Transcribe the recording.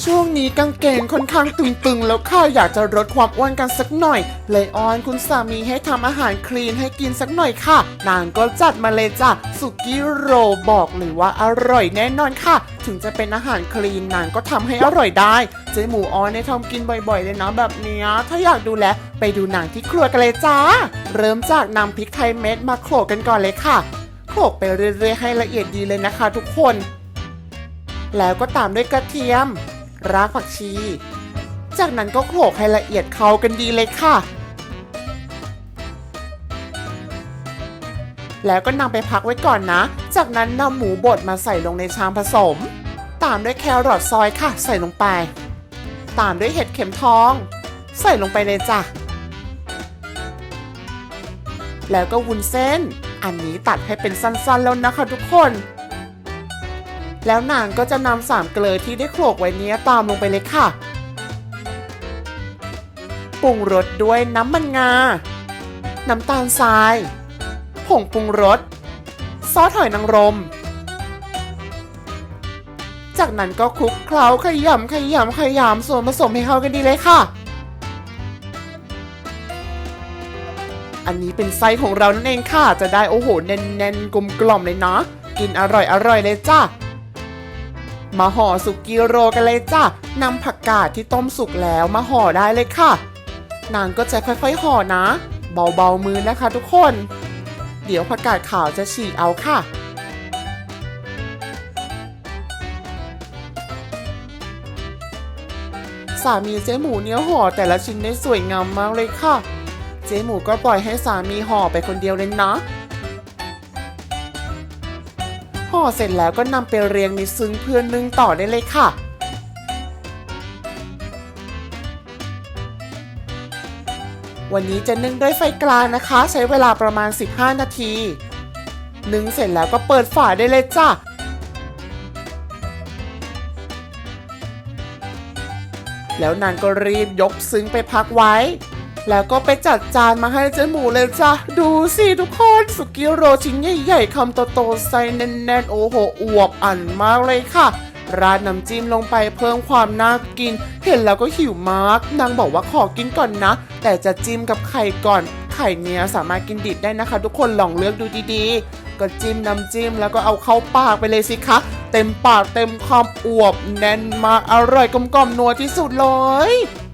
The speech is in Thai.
ช่วงนี้กางเกงค่อนข้างตึงๆ แล้วข้าอยากจะลดความอ้วนกันสักหน่อย เลยออนคุณสามีให้ทำอาหารคลีนให้กินสักหน่อยค่ะ นางก็จัดมาเลยจ้ะสุกี้โรบอกเลยว่าอร่อยแน่นอนค่ะ ถึงจะเป็นอาหารคลีนนางก็ทำให้อร่อยได้ เจ๊หมูออนเนี่ยทำกินบ่อยๆ เลยนะแบบเนี้ย ถ้าอยากดูแลไปดูหนังที่ครัวกันเลยจ้า เริ่มจากนำพริกไทยเม็ดมาโขลกกันก่อนเลยค่ะ โขลกไปเรื่อยๆให้ละเอียดดีเลยนะคะ ทุกคน แล้วก็ตามด้วยกระเทียม รากผักชี จากนั้นก็โขลกให้ละเอียดเข้ากันดีเลยค่ะ แล้วก็นำไปพักไว้ก่อนนะ จากนั้นนำหมูบดมาใส่ลงในชามผสม ตามด้วยแครอทซอยค่ะ ใส่ลงไป ตามด้วยเห็ดเข็มทอง ใส่ลงไปเลยจ้ะแล้วก็วุ้นเส้น อันนี้ตัดให้เป็นสั้นๆแล้วนะคะทุกคน แล้วนางก็จะนำสามเกลือที่ได้โขลกไว้นี้ตามลงไปเลยค่ะ ปรุงรสด้วยน้ำมันงา น้ำตาลทราย ผงปรุงรส ซอสหอยนางรม จากนั้นก็คลุกเคล้าขยำขยำขยำส่วนผสมให้เข้ากันดีเลยค่ะ อันนี้เป็นไส้ของเรานั่นเองค่ะ จะได้โอ้โหแน่นๆกลมกล่อมเลยเนาะกินอร่อยอร่อยเลยจ้า มาห่อสุกี้โรกันเลยจ้ะนำผักกาดที่ต้มสุกแล้วมาห่อได้เลยค่ะ นางก็จะค่อยๆห่อนะ เบาๆมือนะคะทุกคน เดี๋ยวผักกาดขาวจะฉีกเอาค่ะสามีเจ๊หมูเนี่ยห่อแต่ละชิ้นได้สวยงามมากเลยค่ะ เจ๊หมูก็ปล่อยให้สามีห่อไปคนเดียวเลยนะ ห่อเสร็จแล้วก็นำไปเรียงในซึ้งเพื่อนนึ่งต่อได้เลยค่ะวันนี้จะนึ่งด้วยไฟกลางนะคะ ใช้เวลาประมาณ 15 นาที นึ่งเสร็จแล้วก็เปิดฝาได้เลยจ้ะ แล้วนางก็รีบยกซึ้งไปพักไว้ แล้วก็ไปจัดจานมาให้เจ๊หมูเลยจ้ะ ดูสิทุกคนสุกี้โรชิ้นใหญ่ๆคำโตๆไส้แน่นๆ โอ้โหอวบอันมากเลยค่ะราดน้ำจิ้มลงไปเพิ่มความน่ากิน เห็นแล้วก็หิวมากนางบอกว่าขอกินก่อนนะ แต่จะจิ้มกับไข่ก่อน ไข่เนี้ยสามารถกินดิบได้นะคะ ทุกคนลองเลือกดูดีๆ ก็จิ้มน้ำจิ้มแล้วก็เอาเข้าปากไปเลยสิคะ เต็มปากเต็มคำอวบแน่นมากอร่อยกลมกลมนัวที่สุดเลย